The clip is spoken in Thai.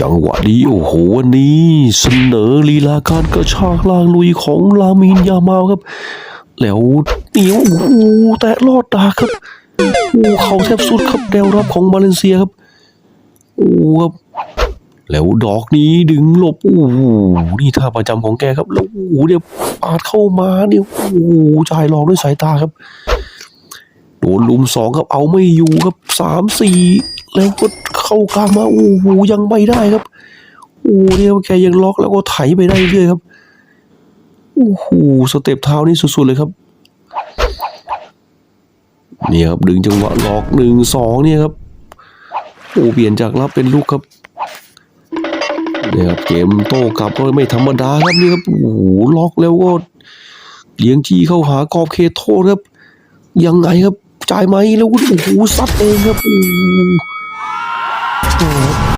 จังหวะนี้โอ้โหวันนี้เสนอลีลาการกระชากลางลุยของลามินยามาครับ แล้วเหนียวโอ้โหแตะลอดดาครับโอ้เขาแทบสุดครับแนวรับของมาเลเซียครับโอ้ครับแล้วดอกนี้ดึงหลบโอ้โหนี่ท่าประจำของแกครับแล้วโอ้โหเนี่ยปาดเข้ามาเนี่ยโอ้โหจ่ายหลอกด้วยสายตาครับ นลุมสองครับเอาไม่อยู่ครับสามสี่แล้วก็เข้ากลางมาโอ้โหยังไม่ได้ครับโอ้โหเนี่ยแกยังล็อกแล้วก็ไถไปได้เรื่อยครับโอ้โหสเต็ปเท้านี่สุดๆเลยครับเนี่ยครับดึงจังหวะล็อกหนึ่งสองเนี่ยครับโอ้เปลี่ยนจากรับเป็นลูกครับเนี่ยครับเกมโต้กลับก็ไม่ธรรมดาครับนี่ครับโอ้โหล็อกแล้วก็เลี้ยงจี้เข้าหากรอบเขตโทษครับยังไงครับ จ่ายไหมแล้วโอ้โหซัดเองครับโอ้